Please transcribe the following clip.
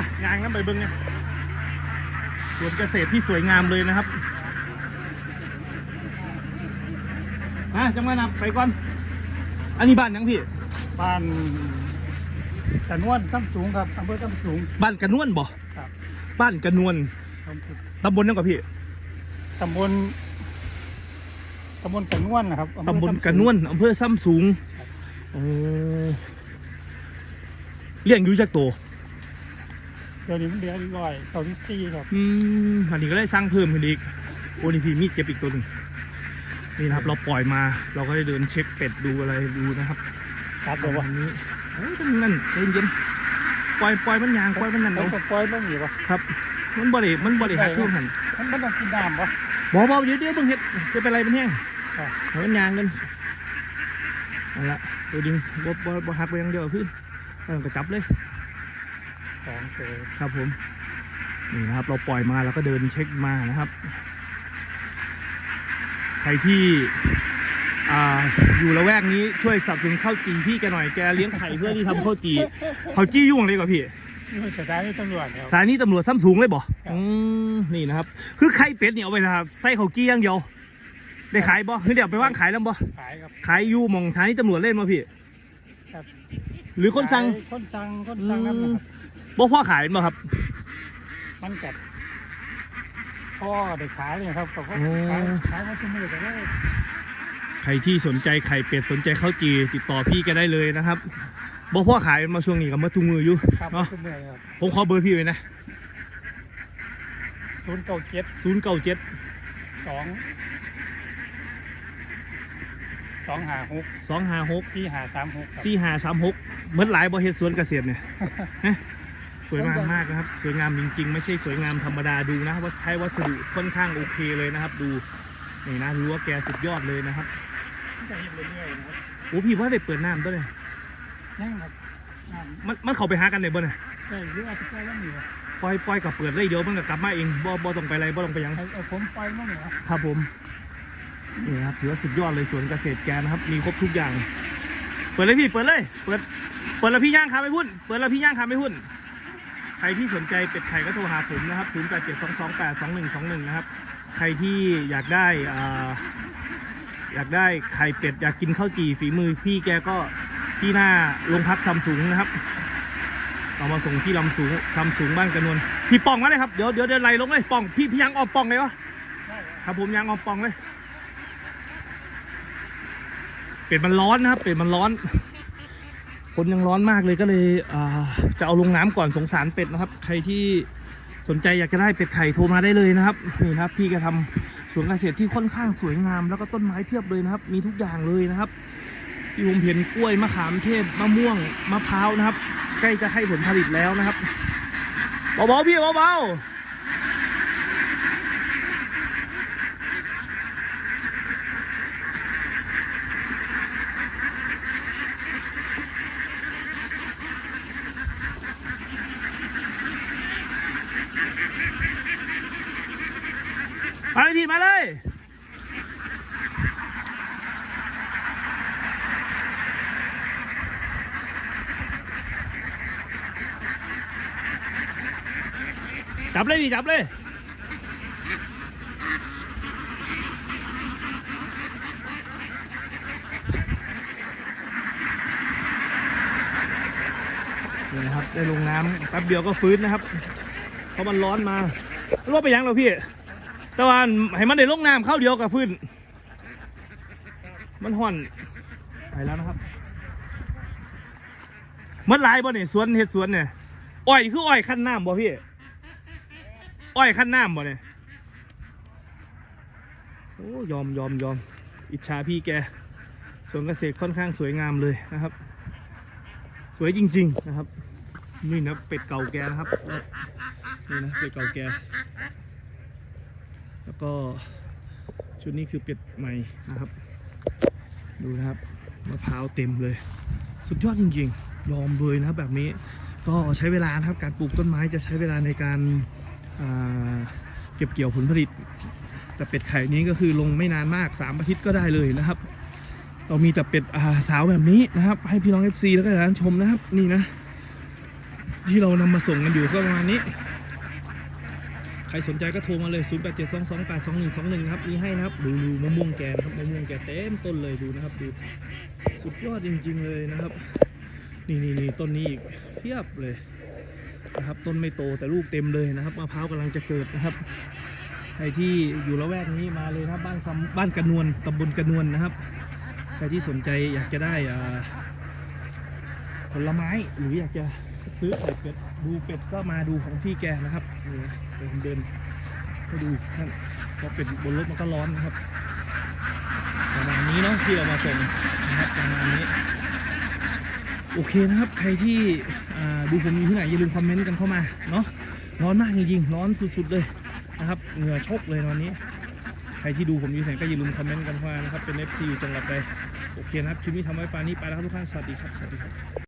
ะยางน้ำไปเบิ้งเนี่ยสวนเกษตรที่สวยงามเลยนะครับมาจังมานับไปก่อน อันนี้บ้านยังพี่ บ้านตะนวนซ้ำสูงครับอำเภอซ้ำสูง บ้านกระนวนบ่ครับบ้านกระนวนตำบลนั่นกับพี่ตำบลตำบลกระนวนนะครับอำเภอตำบลซ้ำสูงกระนวนอำเภอซ้ำสูงโอ้เลี้ยงอยู่จากตัว เดี๋ยวนี้มันเดือนร้อยเก้าสิบสี่ครับอืมอันนี้ก็ได้สร้างเพิ่มขึ้นอีกโอ้นี่พี่มีดเก็บอีกตัวหนึ่งนี่นะครับ เราปล่อยมา เราก็ได้เดินเช็คเป็ดดูอะไรดูนะครับครับเดี๋ยววัว่านนี้เอ้ยตรงนั้นใจเย็นๆปล่อยปล่อยมันยางปล่อยมันนั่นเราเอาจะปล่อยบ้างหรือเปล่าครับ มันบริมันบริหักทุกหันมันมันต้องกินน้ำปะบอกบอกเดี๋ยวเดี๋ยวเบิ่งเห็ดจะเป็นไรเป็นแห้งครับให้มันยางกันเอาละตัวดิงบ่บ่บ่หักไปอยังเดียวขึ้นแล้วก็จับเลยสองตัว ครับผมนี่นะครับเราปล่อยมาแล้วก็เดินเช็คมานะครับใครที่อ่าอยู่ละแวกนี้ช่วยสนับสนุนข้าวจีพี่แกหน่อยแกเลี้ยงไข่เพื่อที่ทำข้าวจีข้าวจียุ่งเลยกว่าพี่นี่มันสถานีตำรวจครับสายนี้ตำรวจซ้ำสูงเลยบ่ครับอืมนี่นะครับ คือไข่เป็ดเนี่ยเอาไปนะครับใส่ข้าวจีอย่างเดียวได้ขายบ่คือเดี๋ยวเอาไปว่างขายแล้วบ่ขายครับขายอยู่หมองสถานีตำรวจเล่นบ่พี่ครับหรือคนสั่งขายคนสั่งคนสั่งนั่นนะครับ บ่พ่อขายบ่ครับ มันกัดพ่อได้ขายเนี่ยครับกับเขาโอ้ขายขายมาทุกมือแต่ว่าใครที่สนใจไข่เป็ดสนใจข้าวจีติดต่อพี่แกได้เลยนะครับบ่พ่อขายมาช่วงนี้กับมาทุกมืออยู่ครับเนาะทุกมือครับผมขอเบอร์พี่ไว้นะศูนย์เก้าเจ็ด097สองสองหาหก256ที่หาสามหก4536เหมือนหลายบ่เฮ็ดสวนเกษตรเนี่ยฮะ สวยมากมากนะครับ สวยงามจริง ๆ ไม่ใช่สวยงามธรรมดาดูนะว่าใช้วัสดุค่อนข้างโอเคเลยนะครับ ดูนี่นะรู้ว่าแกสุดยอดเลยนะครับจะเห็นเรื่อยๆนะครับโอ้พี่ว่าได้เปิดน้ำด้วยเลยนั่งครับนั่งมันมันเข้าไปหากันได้บ่เนี่ยได้หรือว่าจะไปว่าหนีวะปล่อยปล่อยกับเปิดเลยเดี๋ยวมันก็กลับมาเองบ่บ่ต้องไปอะไรบ่ต้องไปหยัง เอาเอาผมไปมั่งเหรอครับผมนี่นะครับถือว่าสุดยอดเลยสวนเกษตรแกนะครับ มีครบทุกอย่าง เปิดเลยพี่เปิดเลย เปิดเปิดแล้วพี่ย่างคาไม่พุ่น เปิดแล้วพี่ย่างคาไม่พุ่น ใครที่สนใจเป็ดไข่ก็โทรหาผมนะครับ 0 8 7 2 2 8 2 1 2 1 นะครับ ใครที่อยากได้อ่าอยากได้ไข่เป็ดอยากกินข้าวจี่ฝีมือพี่แกก็ที่หน้าโรงพักซัมซุงนะครับ เอามาส่งที่ลำสูงซัมซุงบ้านกระนวลพี่ป่องมาเลยครับ เดี๋ยวเดี๋ยวเดี๋ยวไล่ลงเลยป่องพี่พี่ยังออกป่องเลยวะครับผมยางออมปองเลยเป็ดมันร้อนนะครับเป็ดมันร้อน นยังร้อนมากเลยก็เลยจะเอาลงน้ำก่อนสงสารเป็ดนะครับ ใครที่สนใจอยากจะได้เป็ดไข่โทรมาได้เลยนะครับนี่ครับพี่ก็ทำสวนเกษตรที่ค่อนข้างสวยงาม แล้วก็ต้นไม้เพียบเลยนะครับ มีทุกอย่างเลยนะครับ ที่ผมเห็นกล้วยมะขามเทศมะม่วงมะพร้าวนะครับ ใกล้จะให้ผลผลิตแล้วนะครับเบาๆพี่เบาๆ มาเลยพี่มาเลย จับเลยพี่จับเลยนี่นะครับได้ลงน้ำแป๊บเดียวก็ฟื้นนะครับ เพราะมันร้อนมารู้ว่าไปยังเราพี่ แต่ว่าให้มันได้ลงน้ำเข้าเดียวกับฟื้น มันห่อนไปแล้วนะครับมื่อไรบ่เนี่ยสวนเห็ดสวนเนี่ยอ้อยคืออ้อยขั้นน้ำบ่พี่อ้อยขั้นน้ำบ่เนี่ยโอ้ยอมยอมยอมอิจฉาพี่แกสวนเกษตรค่อนข้างสวยงามเลยนะครับ สวยจริง ๆนะครับ นี่นะเป็ดเก่าแกนะครับนี่นะเป็ดเก่าแก แล้วก็ชุดนี้คือเป็ดใหม่นะครับ ดูนะครับมะพร้าวเต็มเลย สุดยอดจริงๆ ยอมเลยนะครับแบบนี้ก็ใช้เวลานะครับการปลูกต้นไม้จะใช้เวลาในการาเก็บเกี่ยวผลผลิต แต่เป็ดไข่นี้ก็คือลงไม่นานมาก3อาทิตย์ก็ได้เลยนะครับ เรามีแต่เป็ดาสาวแบบนี้นะครับ ให้พี่น้อง FC แล้วก็ร้านชมนะครับนี่นะ ที่เรานำมาส่งกันอยู่ก็ประมาณนี้ ใครสนใจก็โทรมาเลย 0 8 7 2 2 8 2 1 2 1ครับมีให้นะครับดูดูมะม่วงแกนะครับมะม่วงแกเต็มต้นเลยดูนะครับดูสุดยอดจริง ๆ เลยนะครับ นี่นี่นี่ต้นนี้อีกเพียบเลยนะครับ ต้นไม่โตแต่ลูกเต็มเลยนะครับมะพร้าวกำลังจะเกิดนะครับใครที่อยู่ละแวกนี้มาเลยนะครับบ้านซัมบ้านกระนวลตำบลกระนวลนะครับใครที่สนใจอยากจะได้ผลไม้หรืออยากจะซื้อไข่เป็ดดูเป็ดก็มาดูของพี่แกนะครับ เดี๋ยวผมเดินให้ดูนั่นเพราเป็ดบนรถมันก็ร้อนนะครับประมาณนี้เนาะที่เอามาส่งนะครับประมาณนี้โอเคนะครับใครที่ดูผมอยู่ที่ไหนอย่าลืมคอมเมนต์กันเข้ามาเนาะร้อนมากจริงๆร้อนสุดๆเลยนะครับเหงื่อชกเลยตอนนี้ ใครที่ดูผมอยู่ที่ไหนก็อย่าลืมคอมเมนต์กันเข้ามานะครับเป็น FC อยู่จังหวัดใดโอเคนะครับคลิปนี้ทำไว้ปานนี้ไปแล้วครับทุกท่านสวัสดีครับสวัสดีครับ